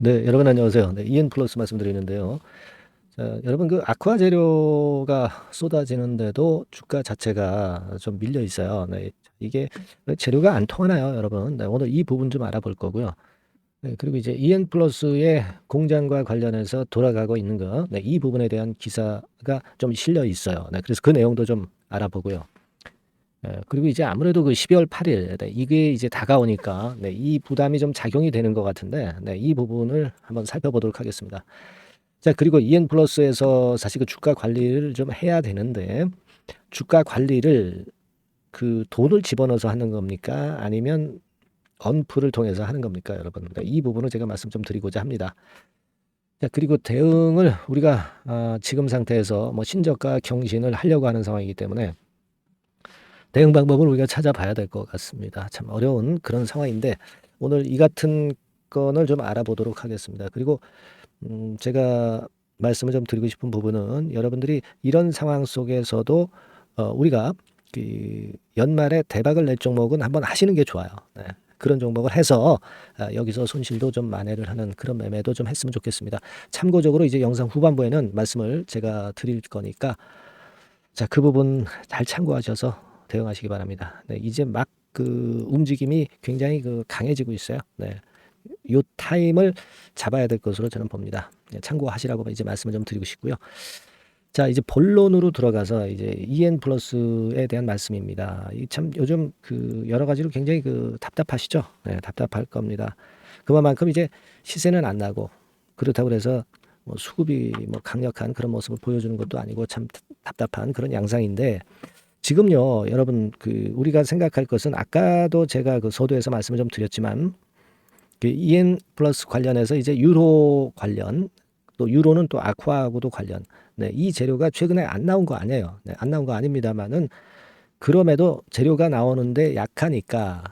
네, 여러분 안녕하세요. 네, 이엔 플러스 말씀드리는데요. 자, 여러분 그 아쿠아 재료가 쏟아지는데도 주가 자체가 좀 밀려 있어요. 네, 이게 재료가 안 통하나요, 여러분? 네, 오늘 이 부분 좀 알아볼 거고요. 네, 그리고 이제 이엔 플러스의 공장과 관련해서 돌아가고 있는 거, 네, 이 부분에 대한 기사가 좀 실려 있어요. 네, 그래서 그 내용도 좀 알아보고요. 예, 그리고 이제 아무래도 그 12월 8일 네, 이게 이제 다가오니까 네, 이 부담이 좀 작용이 되는 것 같은데 네, 이 부분을 한번 살펴보도록 하겠습니다. 자 그리고 EN 플러스에서 사실 그 주가 관리를 좀 해야 되는데 주가 관리를 그 돈을 집어넣어서 하는 겁니까? 아니면 언프를 통해서 하는 겁니까, 여러분? 네, 이 부분을 제가 말씀 좀 드리고자 합니다. 자 그리고 대응을 우리가 아, 지금 상태에서 뭐 신저가 경신을 하려고 하는 상황이기 때문에 대응 방법을 우리가 찾아봐야 될 것 같습니다. 참 어려운 그런 상황인데 오늘 이 같은 건을 좀 알아보도록 하겠습니다. 그리고 음 제가 말씀을 좀 드리고 싶은 부분은 여러분들이 이런 상황 속에서도 어 우리가 그 연말에 대박을 낼 종목은 한번 하시는 게 좋아요. 네. 그런 종목을 해서 아, 여기서 손실도 좀 만회를 하는 그런 매매도 좀 했으면 좋겠습니다. 참고적으로 이제 영상 후반부에는 말씀을 제가 드릴 거니까 자, 그 부분 잘 참고하셔서 대응하시기 바랍니다. 네, 이제 막 그 움직임이 굉장히 그 강해지고 있어요. 네. 요 타임을 잡아야 될 것으로 저는 봅니다. 네, 참고하시라고 이제 말씀을 좀 드리고 싶고요. 자, 이제 본론으로 들어가서 이제 EN 플러스에 대한 말씀입니다. 이참 요즘 그 여러 가지로 굉장히 그 답답하시죠? 네, 답답할 겁니다. 그만큼 이제 시세는 안 나고 그렇다고 그래서 뭐 수급이 뭐 강력한 그런 모습을 보여주는 것도 아니고 참 답답한 그런 양상인데 지금요, 여러분, 그, 우리가 생각할 것은 아까도 제가 그 서두에서 말씀을 좀 드렸지만, 그 EN 플러스 관련해서 이제 유로 관련, 또 유로는 또 아쿠아하고도 관련, 네, 이 재료가 최근에 안 나온 거 아니에요. 네, 안 나온 거 아닙니다만은, 그럼에도 재료가 나오는데 약하니까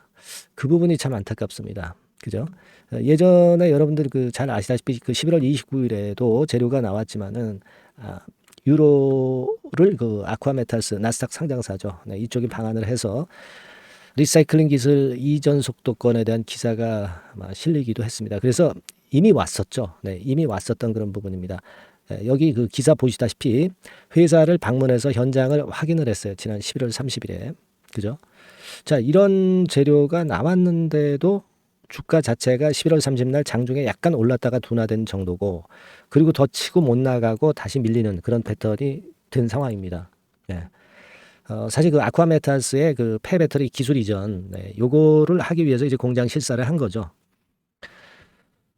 그 부분이 참 안타깝습니다. 그죠? 예전에 여러분들 그 잘 아시다시피 그 11월 29일에도 재료가 나왔지만은, 아, 유로를 그 아쿠아메탈스 나스닥 상장사죠. 네, 이쪽이 방안을 해서 리사이클링 기술 이전 속도권에 대한 기사가 아마 실리기도 했습니다. 그래서 이미 왔었죠. 네, 이미 왔었던 그런 부분입니다. 네, 여기 그 기사 보시다시피 회사를 방문해서 현장을 확인을 했어요. 지난 11월 30일에. 그죠? 자, 이런 재료가 나왔는데도 주가 자체가 11월 30일 장중에 약간 올랐다가 둔화된 정도고 그리고 더 치고 못 나가고 다시 밀리는 그런 패턴이 된 상황입니다. 네. 어, 사실 그 아쿠아메탈스의 그 폐배터리 기술 이전, 네, 요거를 하기 위해서 이제 공장 실사를 한 거죠.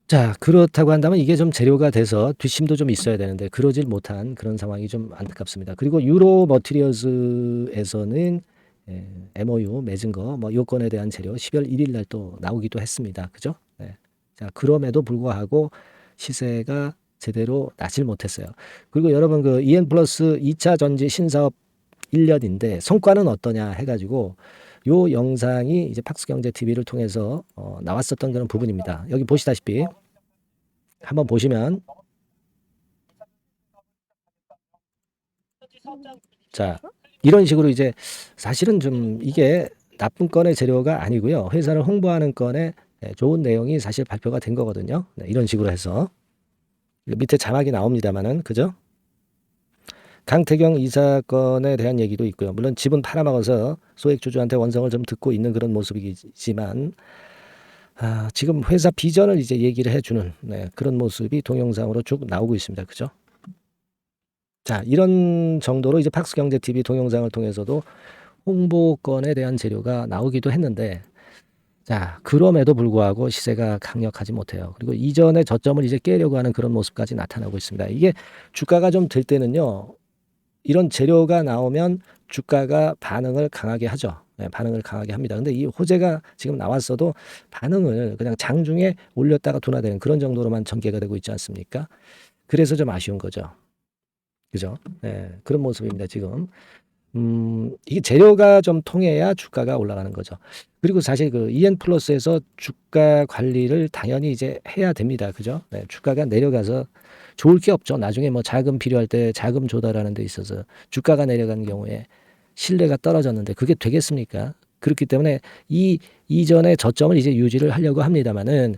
자, 그렇다고 한다면 이게 좀 재료가 돼서 뒷심도 좀 있어야 되는데 그러질 못한 그런 상황이 좀 안타깝습니다. 그리고 유로 머티리얼즈에서는 예, MOU 맺은 거, 뭐 요건에 대한 재료 12월 1일 날 또 나오기도 했습니다. 그죠? 네. 자, 그럼에도 불구하고 시세가 제대로 나질 못했어요. 그리고 여러분 그 EN 플러스 2차 전지 신사업 1년인데 성과는 어떠냐 해가지고 요 영상이 이제 팍스경제 TV를 통해서 어, 나왔었던 그런 부분입니다. 여기 보시다시피 한번 보시면 자 이런 식으로 이제 사실은 좀 이게 나쁜 건의 재료가 아니고요. 회사를 홍보하는 건의 네, 좋은 내용이 사실 발표가 된 거거든요. 네, 이런 식으로 해서 밑에 자막이 나옵니다만은 그죠? 강태경 이 사건에 대한 얘기도 있고요. 물론 집은 팔아먹어서 소액주주한테 원성을 좀 듣고 있는 그런 모습이지만 아, 지금 회사 비전을 이제 얘기를 해주는 네, 그런 모습이 동영상으로 쭉 나오고 있습니다. 그죠? 자, 이런 정도로 이제 팍스경제TV 동영상을 통해서도 홍보권에 대한 재료가 나오기도 했는데 자, 그럼에도 불구하고 시세가 강력하지 못해요. 그리고 이전의 저점을 이제 깨려고 하는 그런 모습까지 나타나고 있습니다. 이게 주가가 좀 들 때는요, 이런 재료가 나오면 주가가 반응을 강하게 하죠. 네, 반응을 강하게 합니다. 근데 이 호재가 지금 나왔어도 반응을 그냥 장중에 올렸다가 둔화되는 그런 정도로만 전개가 되고 있지 않습니까? 그래서 좀 아쉬운 거죠. 그죠? 네, 그런 모습입니다, 지금. 음, 이게 재료가 좀 통해야 주가가 올라가는 거죠. 그리고 사실 그 EN 플러스에서 주가 관리를 당연히 이제 해야 됩니다. 그죠? 네, 주가가 내려가서 좋을 게 없죠. 나중에 뭐 자금 필요할 때 자금 조달하는 데 있어서 주가가 내려간 경우에 신뢰가 떨어졌는데 그게 되겠습니까? 그렇기 때문에 이 이전의 저점을 이제 유지를 하려고 합니다만은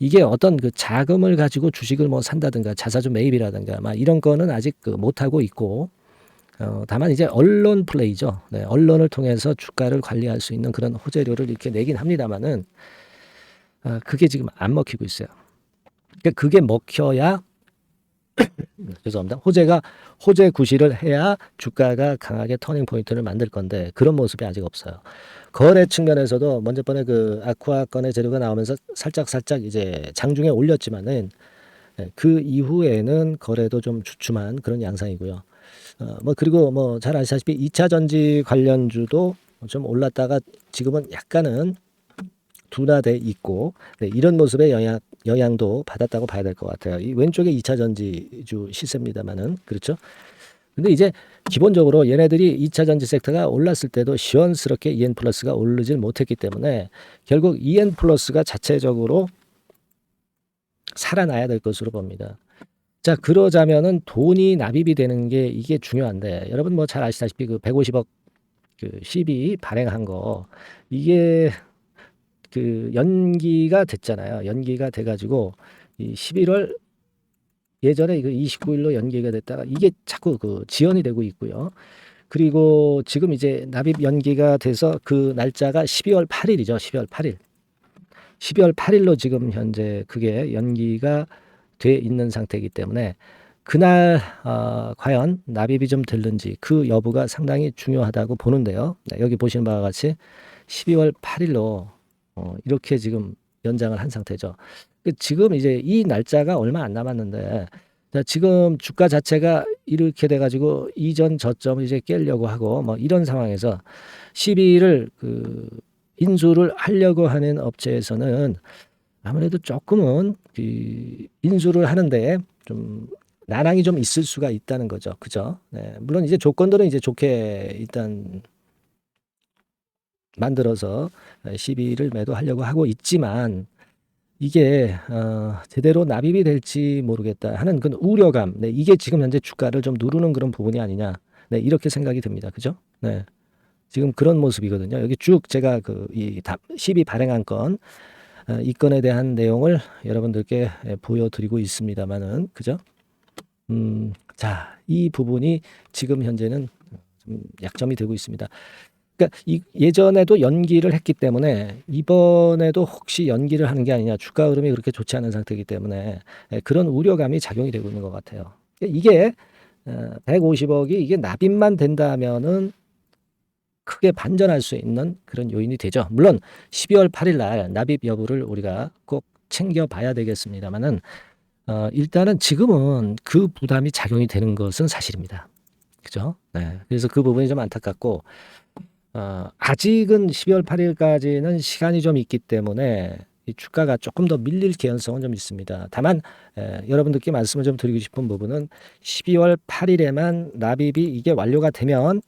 이게 어떤 그 자금을 가지고 주식을 뭐 산다든가 자사주 매입이라든가 막 이런 거는 아직 그 못하고 있고 어, 다만 이제 언론 플레이죠. 네, 언론을 통해서 주가를 관리할 수 있는 그런 호재료를 이렇게 내긴 합니다만은 아, 그게 지금 안 먹히고 있어요. 그러니까 그게 먹혀야 죄송합니다. 호재가 호재 구실을 해야 주가가 강하게 터닝 포인트를 만들 건데 그런 모습이 아직 없어요. 거래 측면에서도 먼저 번에 그 아쿠아 건의 재료가 나오면서 살짝 살짝 이제 장중에 올렸지만은 예, 그 이후에는 거래도 좀 주춤한 그런 양상이고요. 어, 뭐 그리고 뭐 잘 아시다시피 2차 전지 관련주도 좀 올랐다가 지금은 약간은 둔화돼 있고 네, 이런 모습의 영향 영향도 받았다고 봐야 될 것 같아요. 이 왼쪽에 2차 전지주 시세입니다만은 그렇죠. 근데 이제 기본적으로 얘네들이 2차 전지 섹터가 올랐을 때도 시원스럽게 EN 플러스가 오르질 못했기 때문에 결국 EN 플러스가 자체적으로 살아나야 될 것으로 봅니다. 자, 그러자면은 돈이 납입이 되는 게 이게 중요한데 여러분 뭐 잘 아시다시피 그 150억 그 시비 발행한 거 이게 그 연기가 됐잖아요. 연기가 돼 가지고 이 11월 예전에 그 29일로 연기가 됐다가 이게 자꾸 그 지연이 되고 있고요. 그리고 지금 이제 납입 연기가 돼서 그 날짜가 12월 8일이죠. 12월 8일. 12월 8일로 지금 현재 그게 연기가 돼 있는 상태이기 때문에 그날 어, 과연 납입이 좀 될는지 그 여부가 상당히 중요하다고 보는데요. 네, 여기 보시는 바와 같이 12월 8일로 어, 이렇게 지금 연장을 한 상태죠. 그 지금 이제 이 날짜가 얼마 안 남았는데 자, 지금 주가 자체가 이렇게 돼가지고 이전 저점을 이제 깨려고 하고 뭐 이런 상황에서 시비를 그 인수를 하려고 하는 업체에서는 아무래도 조금은 그 인수를 하는데 좀 난항이 좀 있을 수가 있다는 거죠. 그죠? 네. 물론 이제 조건들은 이제 좋게 일단 만들어서 시비를 매도하려고 하고 있지만 이게 어, 제대로 납입이 될지 모르겠다 하는 그 우려감, 네, 이게 지금 현재 주가를 좀 누르는 그런 부분이 아니냐, 네, 이렇게 생각이 듭니다. 그죠? 네, 지금 그런 모습이거든요. 여기 쭉 제가 그이 시비 발행한 건, 어, 이 건에 대한 내용을 여러분들께 보여드리고 있습니다만은, 그죠? 음, 자, 이 부분이 지금 현재는 좀 약점이 되고 있습니다. 그러니까 이, 예전에도 연기를 했기 때문에 이번에도 혹시 연기를 하는 게 아니냐 주가 흐름이 그렇게 좋지 않은 상태이기 때문에 예, 그런 우려감이 작용이 되고 있는 것 같아요. 그러니까 이게 150억이 어, 이게 납입만 된다면은 크게 반전할 수 있는 그런 요인이 되죠. 물론 12월 8일 날 납입 여부를 우리가 꼭 챙겨봐야 되겠습니다만은 어, 일단은 지금은 그 부담이 작용이 되는 것은 사실입니다. 그죠? 네. 그래서 그 부분이 좀 안타깝고 어, 아직은 12월 8일까지는 시간이 좀 있기 때문에 이 주가가 조금 더 밀릴 개연성은 좀 있습니다. 다만 에, 여러분들께 말씀을 좀 드리고 싶은 부분은 12월 8일에만 납입이 이게 완료가 되면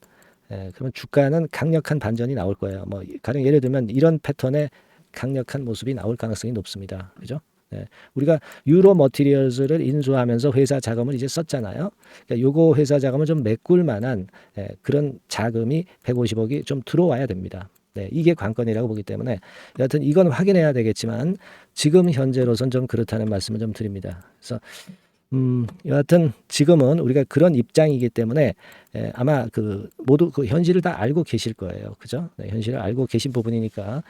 에, 그러면 주가는 강력한 반전이 나올 거예요. 뭐 가령 예를 들면 이런 패턴의 강력한 모습이 나올 가능성이 높습니다. 그죠? 네. 우리가 유로 머티리얼즈를 인수하면서 회사 자금을 이제 썼잖아요. 그러니까 요거 회사 자금을 좀 메꿀 만한 예, 그런 자금이 150억이 좀 들어와야 됩니다. 네, 이게 관건이라고 보기 때문에 여하튼 이건 확인해야 되겠지만 지금 현재로선 좀 그렇다는 말씀을 좀 드립니다. 그래서 음, 여하튼 지금은 우리가 그런 입장이기 때문에 에, 아마 그 모두 그 현실을 다 알고 계실 거예요. 그죠? 네, 현실을 알고 계신 부분이니까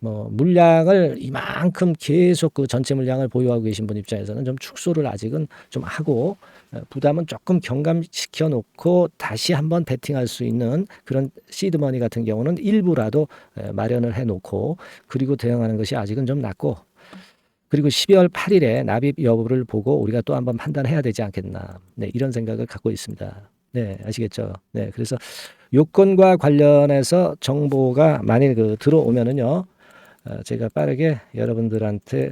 뭐 물량을 이만큼 계속 그 전체 물량을 보유하고 계신 분 입장에서는 좀 축소를 아직은 좀 하고 어, 부담은 조금 경감시켜 놓고 다시 한번 베팅할 수 있는 그런 시드머니 같은 경우는 일부라도 마련을 해 놓고 그리고 대응하는 것이 아직은 좀 낫고 그리고 12월 8일에 납입 여부를 보고 우리가 또 한번 판단해야 되지 않겠나. 네, 이런 생각을 갖고 있습니다. 네, 아시겠죠? 네, 그래서 요건과 관련해서 정보가 만일 그 들어오면은요, 어, 제가 빠르게 여러분들한테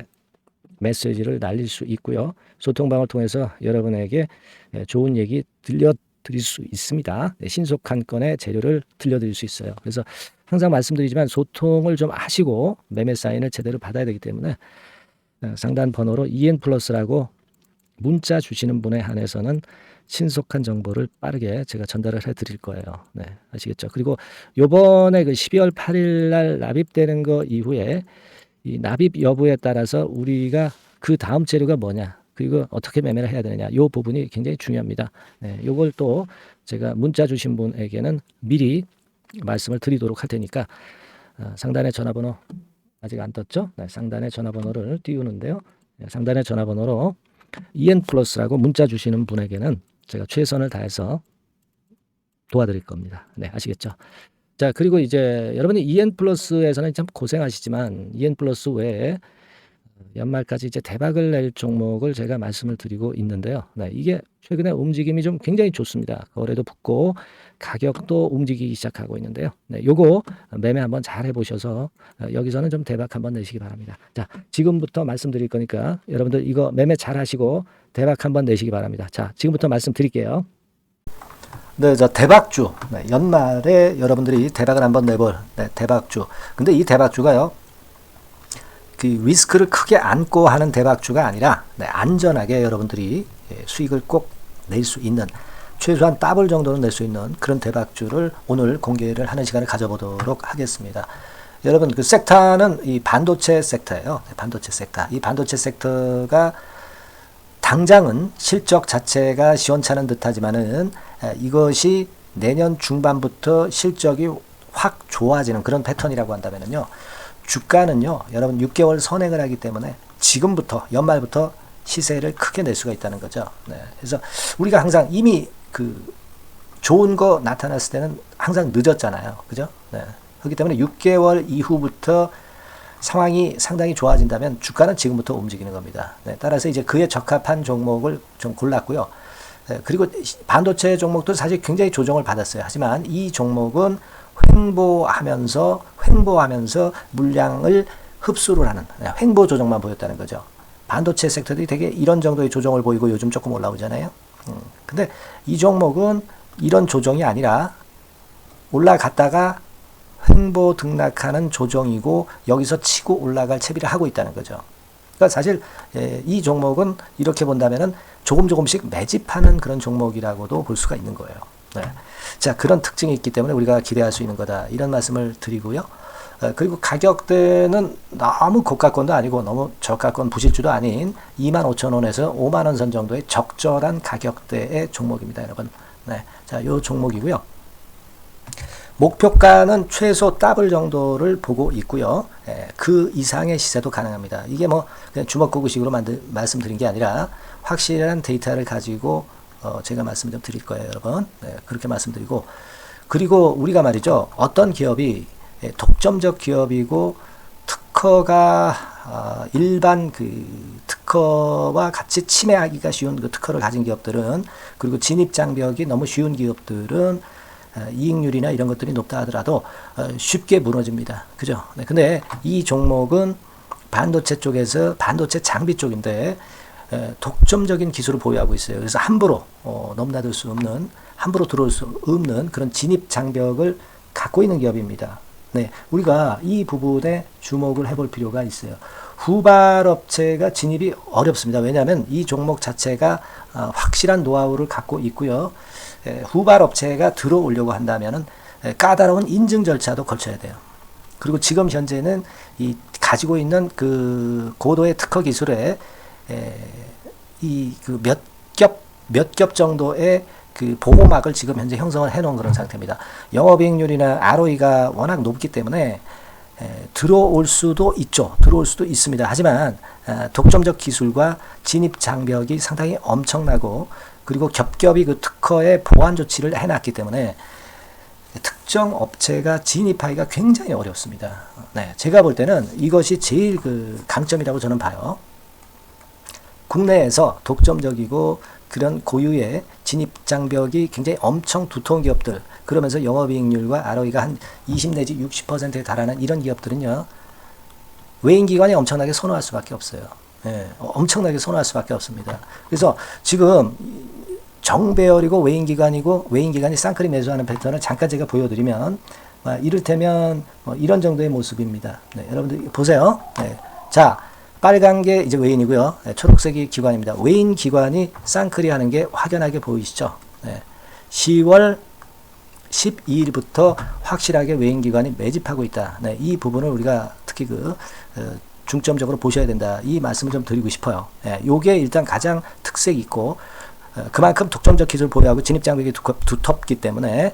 메시지를 날릴 수 있고요. 소통방을 통해서 여러분에게 예, 좋은 얘기 들려드릴 수 있습니다. 네, 신속한 건의 재료를 들려드릴 수 있어요. 그래서 항상 말씀드리지만 소통을 좀 하시고 매매 사인을 제대로 받아야 되기 때문에 어, 상단 번호로 EN 플러스라고 문자 주시는 분에 한해서는 신속한 정보를 빠르게 제가 전달을 해 드릴 거예요. 네, 아시겠죠? 그리고 요번에 그 12월 8일 날 납입되는 거 이후에 이 납입 여부에 따라서 우리가 그 다음 재료가 뭐냐 그리고 어떻게 매매를 해야 되느냐 요 부분이 굉장히 중요합니다. 네, 요걸 또 제가 문자 주신 분에게는 미리 말씀을 드리도록 할 테니까 어, 상단의 전화번호 아직 안 떴죠? 네, 상단의 전화번호를 띄우는데요. 네, 상단의 전화번호로 EN 플러스라고 문자 주시는 분에게는 제가 최선을 다해서 도와드릴 겁니다. 네, 아시겠죠? 자, 그리고 이제 여러분이 EN 플러스에서는 참 고생하시지만 EN 플러스 외에 연말까지 이제 대박을 낼 종목을 제가 말씀을 드리고 있는데요. 네, 이게 최근에 움직임이 좀 굉장히 좋습니다. 거래도 붙고 가격도 움직이기 시작하고 있는데요. 네, 요거 매매 한번 잘 해보셔서 어, 여기서는 좀 대박 한번 내시기 바랍니다. 자, 지금부터 말씀드릴 거니까 여러분들 이거 매매 잘 하시고 대박 한번 내시기 바랍니다. 자, 지금부터 말씀드릴게요. 네, 저 대박주. 네, 연말에 여러분들이 대박을 한번 내볼 네, 대박주. 근데 이 대박주가요. 그 리스크를 크게 안고 하는 대박주가 아니라 네, 안전하게 여러분들이 예, 수익을 꼭 낼 수 있는 최소한 더블 정도는 낼 수 있는 그런 대박주를 오늘 공개를 하는 시간을 가져보도록 하겠습니다. 여러분 그 섹터는 이 반도체 섹터예요. 네, 반도체 섹터. 이 반도체 섹터가 당장은 실적 자체가 시원찮은 듯하지만은 에, 이것이 내년 중반부터 실적이 확 좋아지는 그런 패턴이라고 한다면은요. 주가는요. 여러분 6개월 선행을 하기 때문에 지금부터 연말부터 시세를 크게 낼 수가 있다는 거죠. 네. 그래서 우리가 항상 이미 그 좋은 거 나타났을 때는 항상 늦었잖아요. 그죠? 네. 그렇기 때문에 6개월 이후부터 상황이 상당히 좋아진다면 주가는 지금부터 움직이는 겁니다. 네, 따라서 이제 그에 적합한 종목을 좀 골랐고요. 네, 그리고 반도체 종목도 사실 굉장히 조정을 받았어요. 하지만 이 종목은 횡보하면서 횡보하면서 물량을 흡수를 하는 네, 횡보 조정만 보였다는 거죠. 반도체 섹터들이 되게 이런 정도의 조정을 보이고 요즘 조금 올라오잖아요. 음, 근데 이 종목은 이런 조정이 아니라 올라갔다가 횡보 등락하는 조정이고 여기서 치고 올라갈 채비를 하고 있다는 거죠. 그러니까 사실 예, 이 종목은 이렇게 본다면은 조금 조금씩 매집하는 그런 종목이라고도 볼 수가 있는 거예요. 네. 자 그런 특징이 있기 때문에 우리가 기대할 수 있는 거다 이런 말씀을 드리고요. 어, 그리고 가격대는 너무 고가권도 아니고 너무 저가권 부실주도 아닌 25,000원에서 5만원 선 정도의 적절한 가격대의 종목입니다, 여러분. 네, 자, 요 종목이고요. 목표가는 최소 더블 정도를 보고 있고요. 예, 그 이상의 시세도 가능합니다. 이게 뭐 그냥 주먹구구식으로 만들, 말씀드린 게 아니라 확실한 데이터를 가지고 어, 제가 말씀 좀 드릴 거예요, 여러분. 네, 그렇게 말씀드리고 그리고 우리가 말이죠. 어떤 기업이 예, 독점적 기업이고 특허가 어, 일반 그 특허와 같이 침해하기가 쉬운 그 특허를 가진 기업들은 그리고 진입 장벽이 너무 쉬운 기업들은 어, 이익률이나 이런 것들이 높다 하더라도 어, 쉽게 무너집니다. 그죠? 네, 근데 이 종목은 반도체 쪽에서 반도체 장비 쪽인데 에, 독점적인 기술을 보유하고 있어요. 그래서 함부로 어, 넘나들 수 없는 함부로 들어올 수 없는 그런 진입 장벽을 갖고 있는 기업입니다. 네, 우리가 이 부분에 주목을 해볼 필요가 있어요. 후발업체가 진입이 어렵습니다. 왜냐하면 이 종목 자체가 어, 확실한 노하우를 갖고 있고요. 에, 후발업체가 들어오려고 한다면은 에, 까다로운 인증 절차도 거쳐야 돼요. 그리고 지금 현재는 이 가지고 있는 그 고도의 특허 기술에 이 그 몇 겹 몇 겹 정도의 그 보호막을 지금 현재 형성을 해놓은 그런 상태입니다. 영업이익률이나 ROE가 워낙 높기 때문에 에, 들어올 수도 있죠. 들어올 수도 있습니다. 하지만 에, 독점적 기술과 진입 장벽이 상당히 엄청나고 그리고 겹겹이 그 특허의 보완 조치를 해놨기 때문에 특정 업체가 진입하기가 굉장히 어렵습니다. 네, 제가 볼 때는 이것이 제일 그 강점이라고 저는 봐요. 국내에서 독점적이고 그런 고유의 진입 장벽이 굉장히 엄청 두터운 기업들 그러면서 영업이익률과 ROE가 한 20 내지 60%에 달하는 이런 기업들은요 외인 기관이 엄청나게 선호할 수밖에 없어요. 예, 엄청나게 선호할 수밖에 없습니다. 그래서 지금 정배열이고 외인 기관이고 외인 기관이 쌍끌이 매수하는 패턴을 잠깐 제가 보여드리면 아, 이를테면 뭐 이런 정도의 모습입니다. 네, 여러분들 보세요. 네, 자. 빨간 게 이제 외인이고요. 네, 초록색이 기관입니다. 외인 기관이 쌍크리 하는 게 확연하게 보이시죠? 네, 10월 12일부터 확실하게 외인 기관이 매집하고 있다. 네, 이 부분을 우리가 특히 그 어, 중점적으로 보셔야 된다. 이 말씀을 좀 드리고 싶어요. 예, 요게 일단 가장 특색 있고 어, 그만큼 독점적 기술을 보유하고 진입 장벽이 두껍, 두텁기 때문에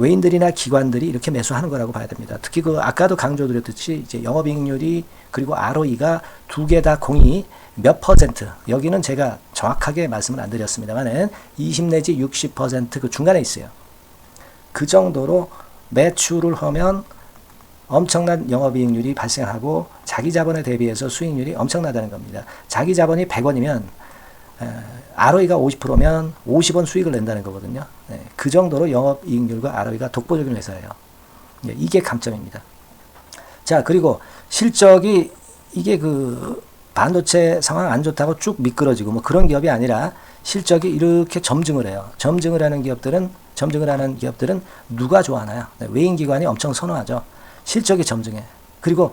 외인들이나 기관들이 이렇게 매수하는 거라고 봐야 됩니다. 특히 그 아까도 강조드렸듯이 이제 영업이익률이 그리고 ROE가 두 개 다 공이 몇 퍼센트 여기는 제가 정확하게 말씀을 안 드렸습니다만은 20 내지 60%그 중간에 있어요. 그 정도로 매출을 하면 엄청난 영업이익률이 발생하고 자기 자본에 대비해서 수익률이 엄청나다는 겁니다. 자기 자본이 100원이면 ROE가 50%면 50원 수익을 낸다는 거거든요. 네, 그 정도로 영업이익률과 ROE가 독보적인 회사예요. 네, 이게 강점입니다. 자 그리고 실적이 이게 그 반도체 상황 안 좋다고 쭉 미끄러지고 뭐 그런 기업이 아니라 실적이 이렇게 점증을 해요. 점증을 하는 기업들은 점증을 하는 기업들은 누가 좋아하나요? 네, 외인 기관이 엄청 선호하죠. 실적이 점증해. 그리고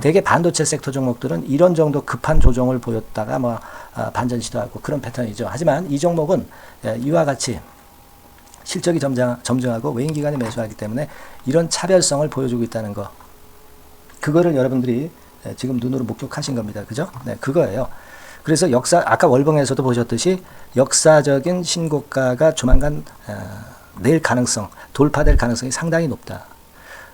대개 반도체 섹터 종목들은 이런 정도 급한 조정을 보였다가 뭐 아, 반전 시도하고 그런 패턴이죠. 하지만 이 종목은 예, 이와 같이 실적이 점장, 점증하고 외인 기관이 매수하기 때문에 이런 차별성을 보여주고 있다는 거. 그거를 여러분들이 예, 지금 눈으로 목격하신 겁니다. 그죠? 네, 그거예요. 그래서 역사 아까 월봉에서도 보셨듯이 역사적인 신고가가 조만간 어, 낼 가능성, 돌파될 가능성이 상당히 높다.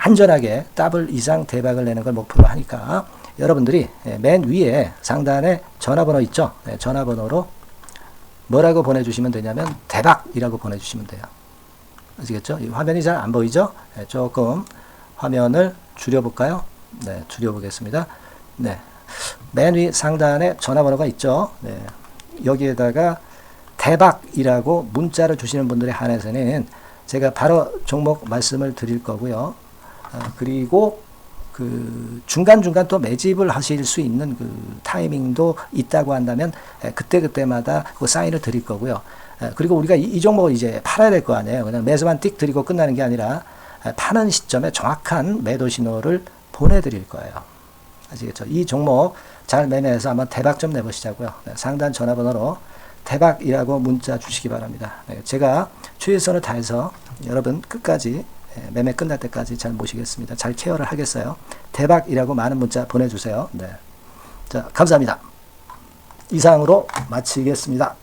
안전하게 더블 이상 대박을 내는 걸 목표로 하니까 여러분들이 예, 맨 위에 상단에 전화번호 있죠? 네, 전화번호로 뭐라고 보내주시면 되냐면 대박이라고 보내주시면 돼요. 아시겠죠? 이 화면이 잘 안 보이죠? 네, 조금 화면을 줄여볼까요? 네, 줄여보겠습니다. 네. 맨 위 상단에 전화번호가 있죠? 네. 여기에다가 대박이라고 문자를 주시는 분들에 한해서는 제가 바로 종목 말씀을 드릴 거고요. 아, 그리고 그 중간중간 또 매집을 하실 수 있는 그 타이밍도 있다고 한다면 에, 그때그때마다 그 사인을 드릴 거고요. 에, 그리고 우리가 이, 이 종목을 이제 팔아야 될 거 아니에요. 그냥 매수만 띡 드리고 끝나는 게 아니라 에, 파는 시점에 정확한 매도 신호를 보내드릴 거예요. 아시겠죠? 이 종목 잘 매매해서 한번 대박 좀 내보시자고요. 네, 상단 전화번호로 대박이라고 문자 주시기 바랍니다. 네, 제가 최선을 다해서 여러분 끝까지 예, 매매 끝날 때까지 잘 모시겠습니다. 잘 케어를 하겠어요. 대박이라고 많은 문자 보내주세요. 네. 자, 감사합니다. 이상으로 마치겠습니다.